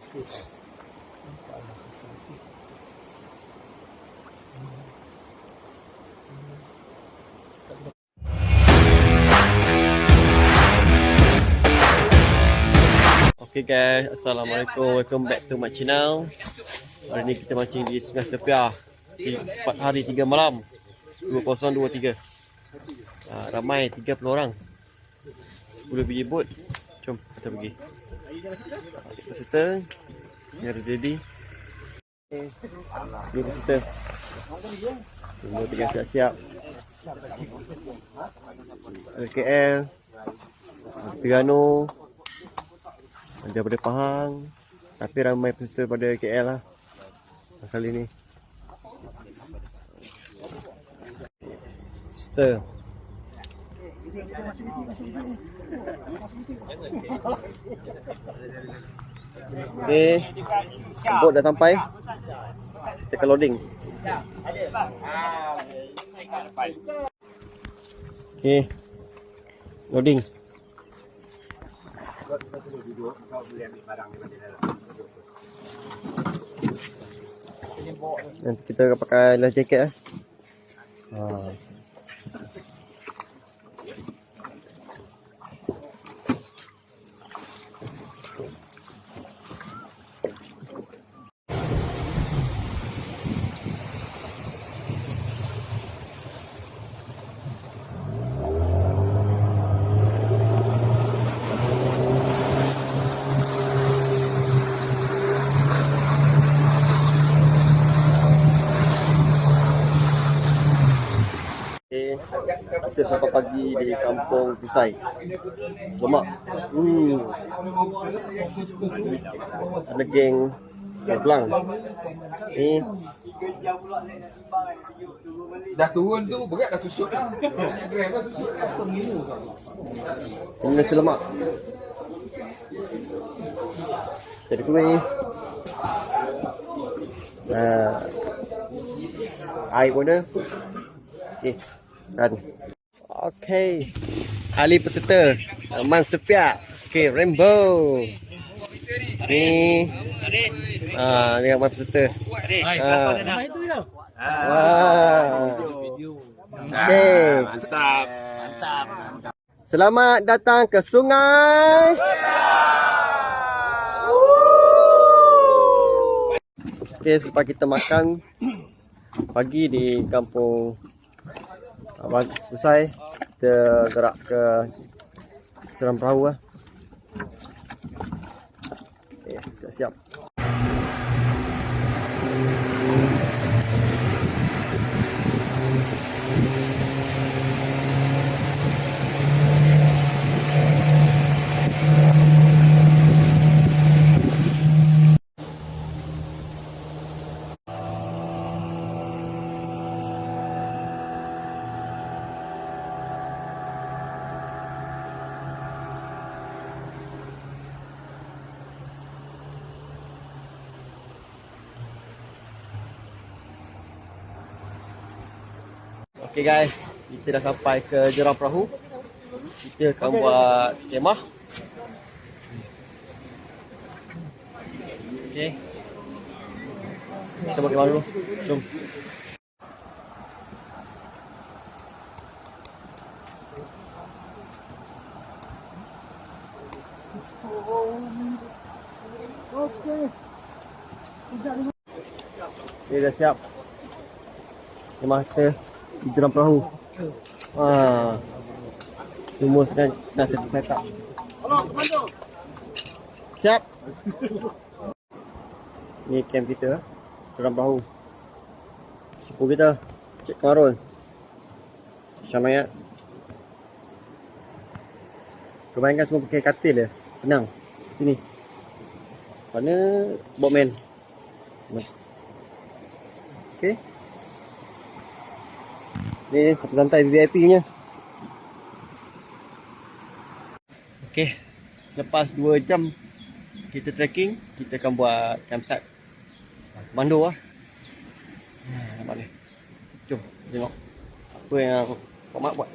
Okay guys, Assalamualaikum. Welcome back to my channel. Hari ni kita mancing di Sungai Sepiah. 4 hari 3 malam. 2023 uh, Ramai 30 orang. 10 biji bot. Jom kita pergi Kita serta Ni ada Daddy Ni kita serta Semua tengah siap-siap. Ada KL Terengganu. Daripada Pahang. Tapi ramai peserta pada KL lah. Kali ni peserta Okay, bot dah sampai. Kita akan loading. Okay, loading. Nanti kita pakai life jacket eh. Ha. Okay. Kita sampai pagi di kampung Pusai. Lemak. Hmm. Ada geng Belang. Ni Dah turun tu berat dah susut lah. Banyak gram dah susut lah. ini nasi lemak. Jadi kuih. Nah. Air pun ada. Okey. Kan. Okey. Ali peserta. Aman sepiak. Okey, rainbow. Ni. Ah, ni aman peserta. Ah. Apa itu ya? Wah. Okey. Mantap. Mantap. Selamat datang ke sungai. Okey, selepas kita makan pagi di kampung Abang Usai, kita gerak ke Seram Perahu lah. Okey, siap-siap. Okay guys, kita dah sampai ke Jerang Perahu. Kita akan buat kemah. Okay. Kita buat kemah dulu. Jom. Okay, dah siap. Kemah kita di perahu. Ha. Semua sedang dah set, up. Siap. Ni camp kita dalam perahu. Sepupu kita Cik Kamarul. Syamayat. Kebanyakan semua pakai katil dia. Senang. Sini. Mana boatman. Okay. Ni satu lantai VIP nya. Okey. Selepas 2 jam kita trekking, kita akan buat campsite. Komando lah. Ha, nampak ni. Jom tengok apa yang Pak Mak buat.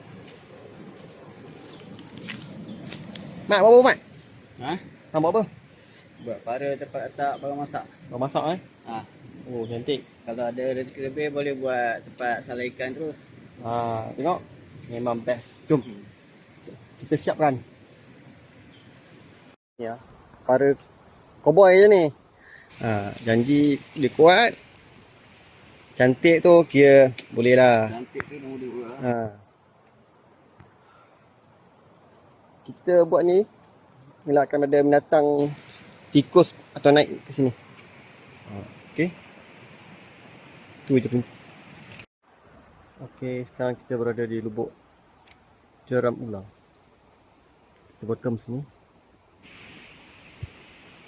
Mak buat apa Mak? Ha? Hang buat apa? Buat para tempat letak barang masak. Kau masak eh? Ha. Oh, cantik. Kalau ada rezeki lebih boleh buat tempat salah ikan terus. Ha, tengok. Memang best. Jom. Kita siapkan. Ya. Para cowboy je ni. Ha, janji dia kuat. Cantik tu kira boleh lah. Cantik tu nombor dua. Ha. Kita buat ni bila akan ada binatang tikus atau naik ke sini. Ha, okey. Tu je pun. Okey, sekarang kita berada di lubuk jeram ulang. Kita bekam sini.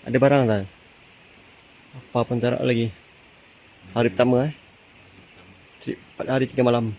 Ada barang dah. Apa pun tak lagi. Hari pertama eh. Trip 4 hari 3 malam.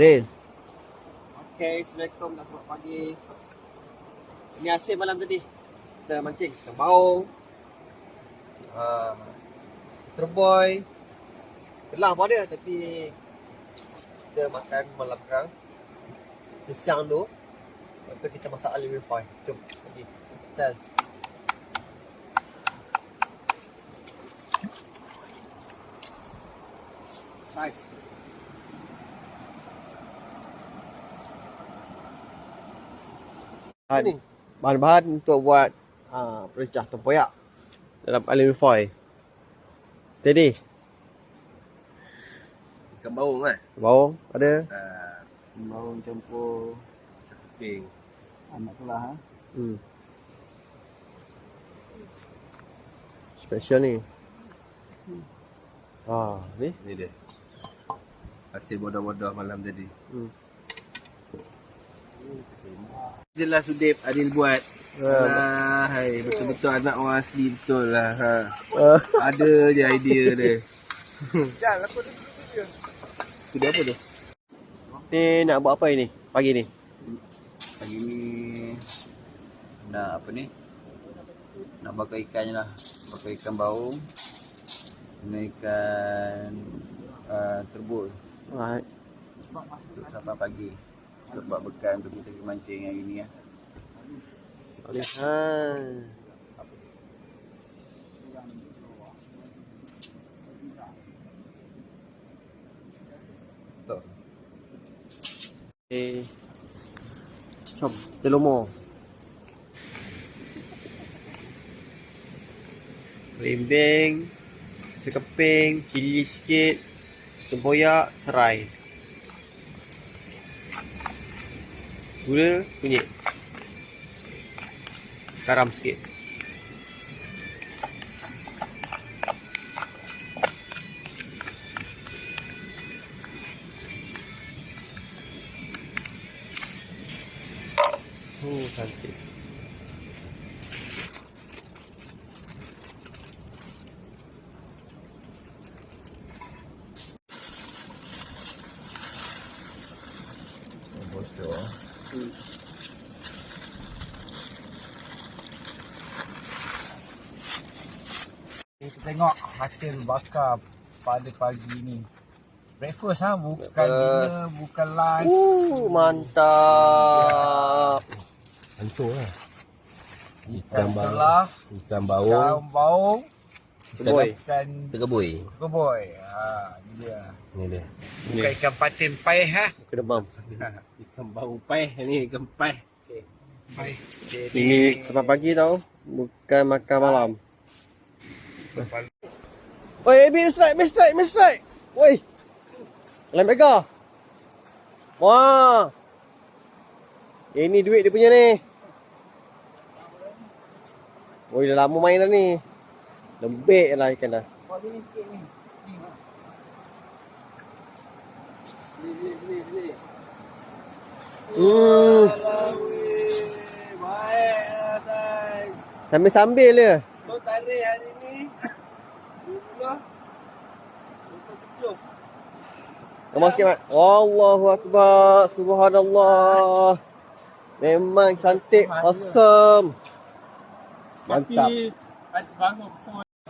Real. Okay, Assalamualaikum dah selamat pagi. Ini hasil malam tadi. Kita mancing ikan baung. Uh, terboy. Kelang pun ada tapi kita makan malam sekarang. Kita siang dulu. Lepas tu kita masak aluminium foil. Jom, pergi. Style. Nice. Bahan, bahan-bahan untuk buat uh, pericah tempoyak dalam aluminium foil. Steady. Ikan baung kan? Bawang ada. Uh, Baru campur ping. anak kelah ha. Hmm. Special ni. Ah, ni. Ni dia. Hasil bodoh-bodoh malam tadi. Hmm. Jelas Udip Adil buat. Ah, hai, betul-betul anak orang asli betul lah. Ha. Uh, Ada je idea dia. Sudah apa tu? Ni nak buat apa ini? Pagi ni. Pagi ni nak apa ni? Nak bakar ikan je lah. Bakar ikan baung. Guna ikan uh, terbul Alright. untuk sampai pagi. Buat bekal untuk kita pergi mancing hari ni lah. Lihat. Betul. Eh. Jom, telomo. Belimbing, sekeping, cili sikit, tempoyak, serai. Gula, kunyit. Garam sikit. Oh, cantik. Kita tengok hasil bakar pada pagi ni. Breakfast ha, bukan Breakfast. dinner, bukan lunch. Uh, mantap. Hancur lah. Ikan Ikan baung. telah, Ikan ikan baung, Boy. ikan Terkebui. keboy. Ha, ni dia. Ni dia. Bukan ikan patin pai ha. Kena bam. Ikan baung peh. Ni ikan peh. Pai. Ini sarapan pagi tau. Bukan makan malam. Oi, Abi, strike, miss strike, miss strike. Oi. Lain mega. Wah. Ini duit dia punya ni. Oi, dah lama main dah ni. Lembik lah ikan dah. Hmm. Sambil-sambil dia. So tarik hari ni. Dua. Dua tujuh. Gambar sikit, Mat. Allahu Akbar. Subhanallah. Memang cantik. Awesome. Mantap.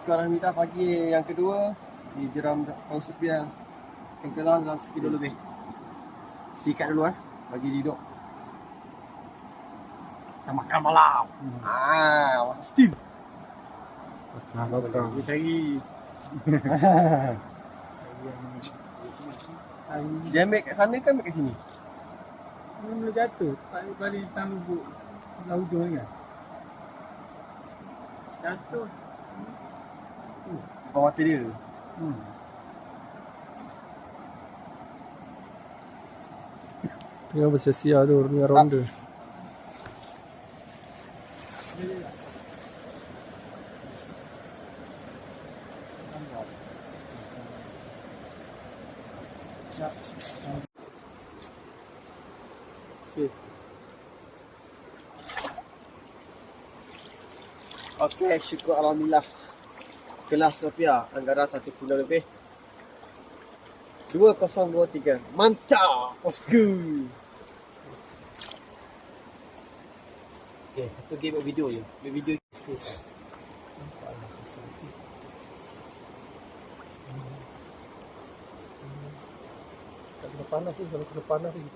Sekarang ni dah pagi yang kedua di jeram Pau Sepia. Yang kelas dalam sekilo lebih. Sikat dulu eh. Bagi duduk. Kita makan malam. Ah, masak steam. Dia cari. Dia ambil kat sana kan ambil kat sini? Ini mula jatuh. Tak balik tang lubuk. Dah hujung ni kan. Jatuh. Bawah mata dia. Hmm. Tengah bersesia tu dengan ronda. Okey, syukur Alhamdulillah. Kelas Sofia, anggaran satu kilo lebih. 2023. Mantap, bosku. Okey, satu game buat video je. Buat video sikit. Tak kena panas ni, kalau kena panas lagi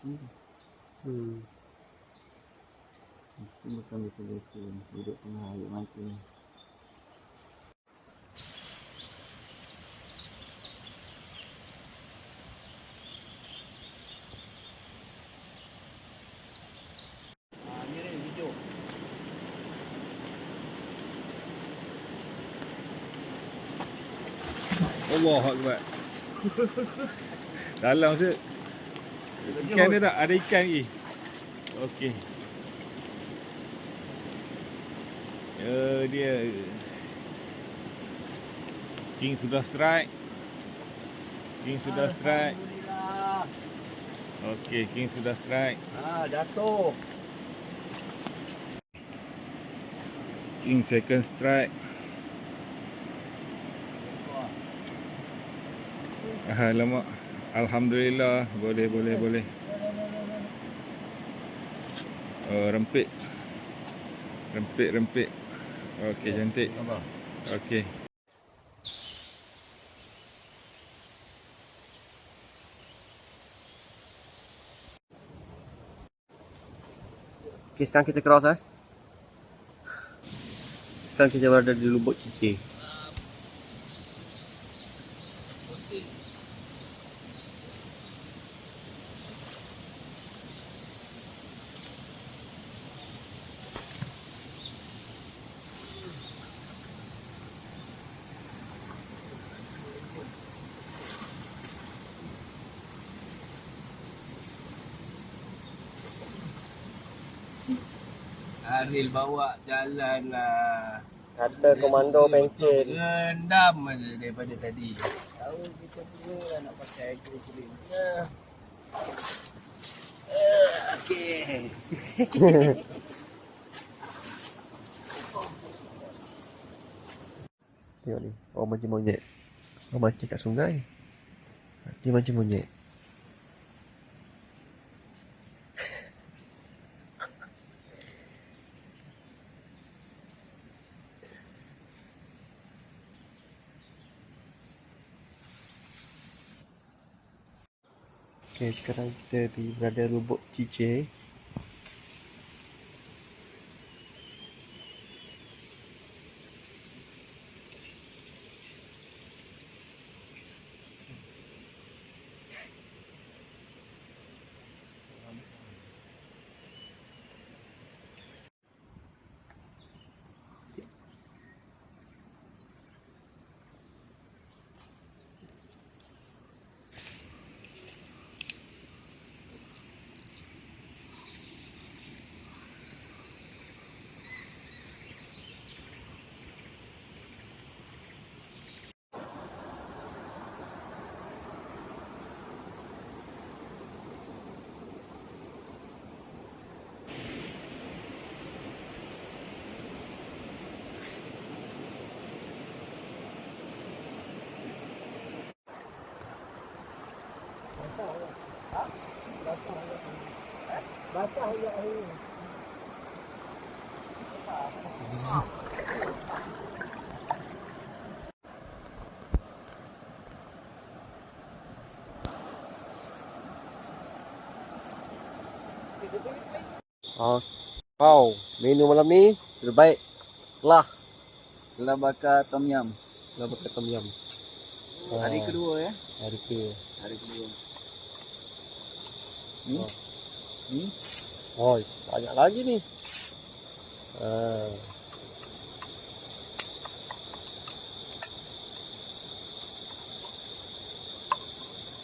padu. Hmm. Itu bukan biasa-biasa Duduk tengah air mancing Allah Akbar. Dalam tu ikan dia tak? Ada ikan lagi. Okey. Ya dia. King sudah strike. King sudah strike. Okey, King sudah strike. Ah, jatuh. King second strike. Alamak. Alhamdulillah. Boleh, boleh, boleh. Oh, rempit. Rempit, rempit. Okey, cantik. Okey. Okey, sekarang kita cross eh. Sekarang kita berada di Lubuk Cici. Aril bawa jalan lah. Kata komando pencen. Rendam aja daripada tadi. Tahu kita dua lah nak pakai air kulit. Eh, Okey. Tengok ni. Oh macam monyet. Oh macam kat sungai. Dia macam monyet. Okay, sekarang kita di berada lubuk Cice. Ah, kau menu malam ni terbaik lah Kelah bakar tom yum. lah makan tom yum. Hari kedua ya. Hari kedua. Hari kedua. Ni. Oh. Ni. Oh, banyak lagi ni. Ah.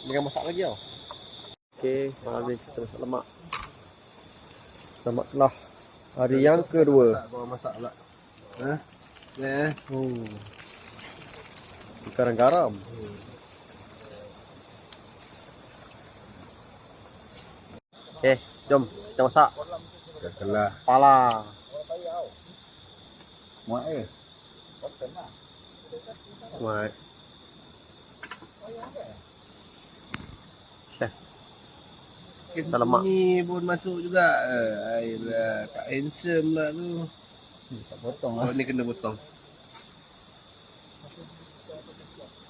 Jangan masak lagi tau. Okey, malam ni kita masak lemak. Lemak telah. Hari yang kedua. Masak, masak pula. Ha? Ya. Oh. Sekarang garam. Okey, jom kita masak. Kelah. Pala. Muat eh. Chef. Tak lemak. Ni pun masuk juga. Eh, Ayolah, tak handsome pula tu. Tak potong Oh, lah. ni kena potong.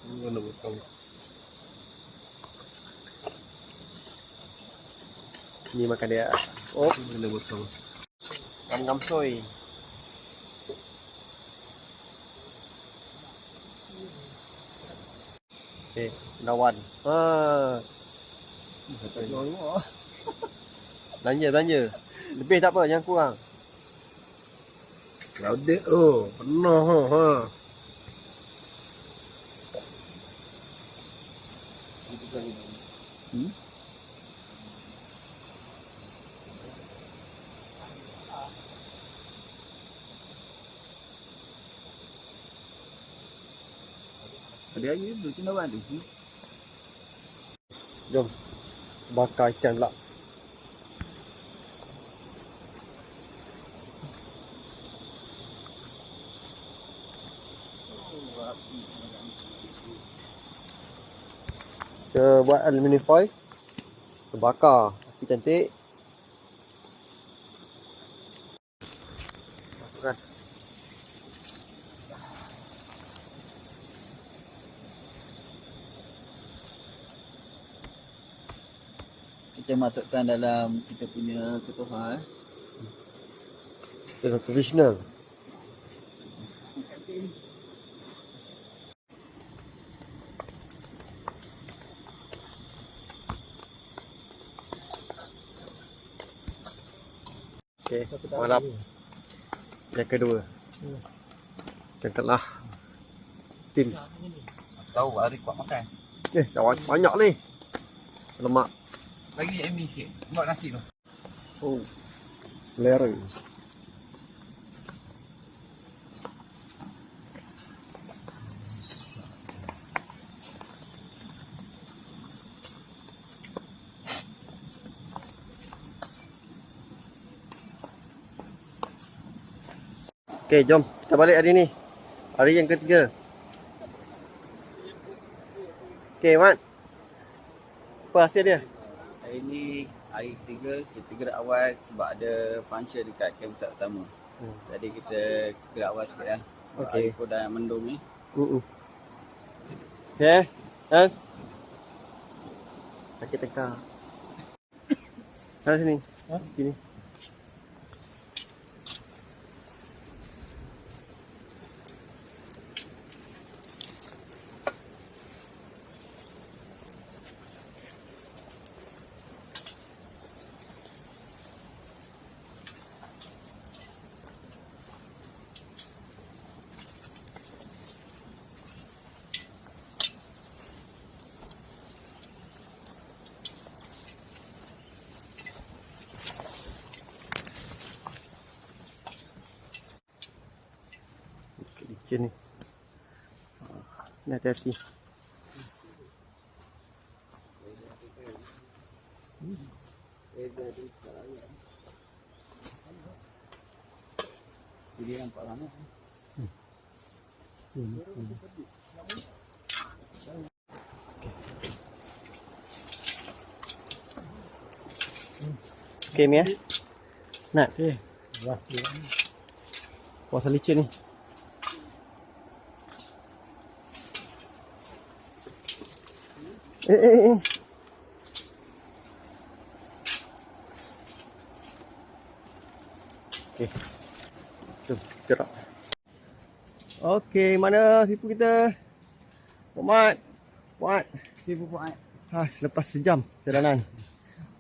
Ni kena potong. Ni makan dia. Oh, Ni kena potong. ngam-ngam soy. Okay, lawan. Ha. Belanja, belanja. Lebih tak apa, jangan kurang. Crowded oh. Penuh ha. ha. Hmm? Ada air tu tu. Hmm? Jom. Bakar ikan pula. Kita buat aluminium foil. Kita bakar. Api cantik. Masukkan dalam kita punya ketuha eh. Kita tradisional. Okey, mantap. Yang kedua. Yang telah steam. Tahu hari kuat makan. Eh, dah banyak ni. Lemak. Bagi MB sikit. Buat nasi tu. Oh. Selera. Okey, jom kita balik hari ni. Hari yang ketiga. Okey, Mat. Apa hasil dia? Hari ni hari ketiga, kita gerak awal sebab ada function dekat camp pusat utama. Hmm. Jadi kita gerak awal sikit lah. Okey. Air pun dah mendung ni. Uh-uh. Okay. Ha? Sakit tekak. Sana sini. Ha? Sini. hati-hati. Jadi. Okay Mia Nak eh, Okay Puasa licin ni Eh, eh, eh. Okey. Jom, gerak. Okey, mana sipu kita? Muhammad. Muhammad. Siapa buat? Ha, selepas sejam perjalanan.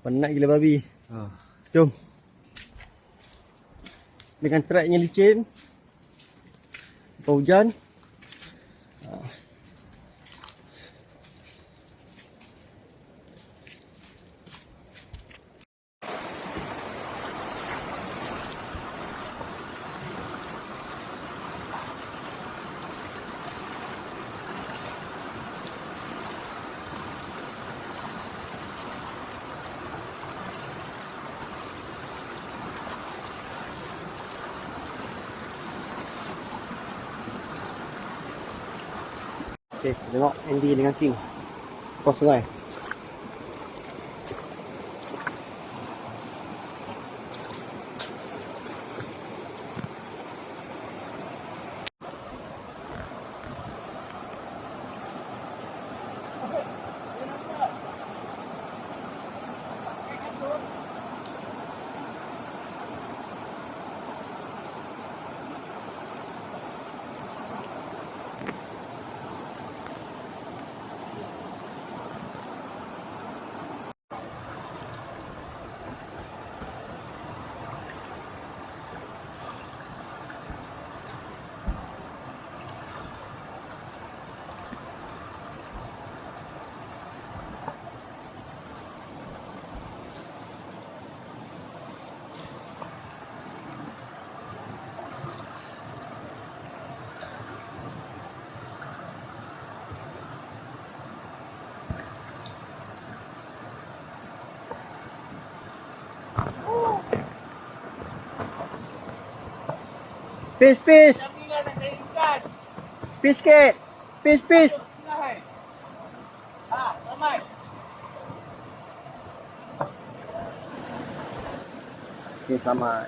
Penat gila babi. Ha. Jom. Dengan tracknya licin. Lepas hujan. Ha. Okey, tengok Andy dengan King. Cross sungai. Fish, fish. Fish sikit. Fish, fish. Okay,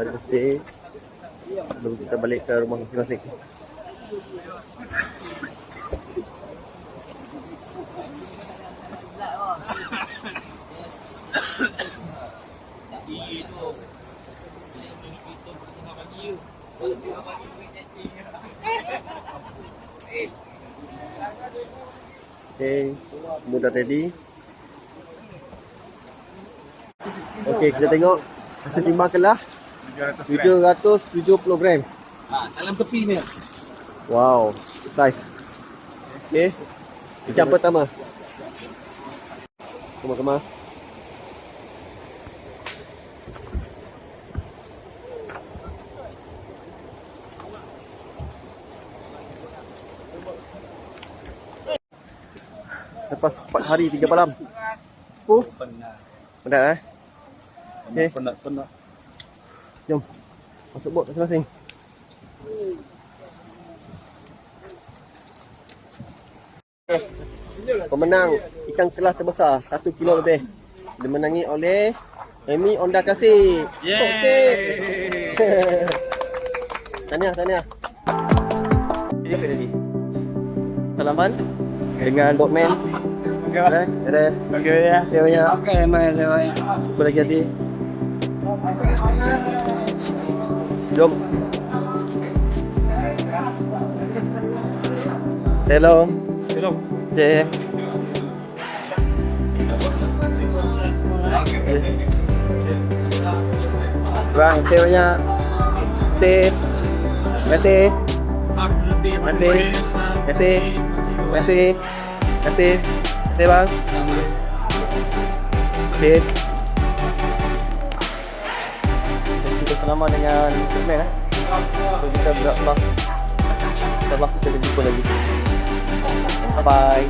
Hari mesti Sebelum kita balik ke rumah masing-masing. Okay, semua dah ready? Okay, kita tengok. Hasil timbangkanlah 770 gram. Ha, dalam tepi ni. Wow, size. Okay. Ikan pertama. Kemas-kemas. Lepas 4 hari 3 malam. Oh, Penat. penat eh. Okay. Penat, penat. Jom. Masuk bot masing-masing. Eh, Pemenang ikan kelas terbesar 1 kilo lebih dimenangi oleh Amy Onda Kasih. Yeay. Tahniah, tahniah. Ini tadi. Salaman dengan boatman Okey, Pak. Eh, ada. Okey ya. Terima banyak. Okey, terima banyak. Jumpa lagi nanti. Jom. Hello. Hello. Okay. Bang, terima banyak. Terima kasih. Terima kasih. Terima kasih. Terima kasih. Terima bersama dengan Superman eh. So kita berat lah. Kita lah kita jumpa lagi. Bye bye.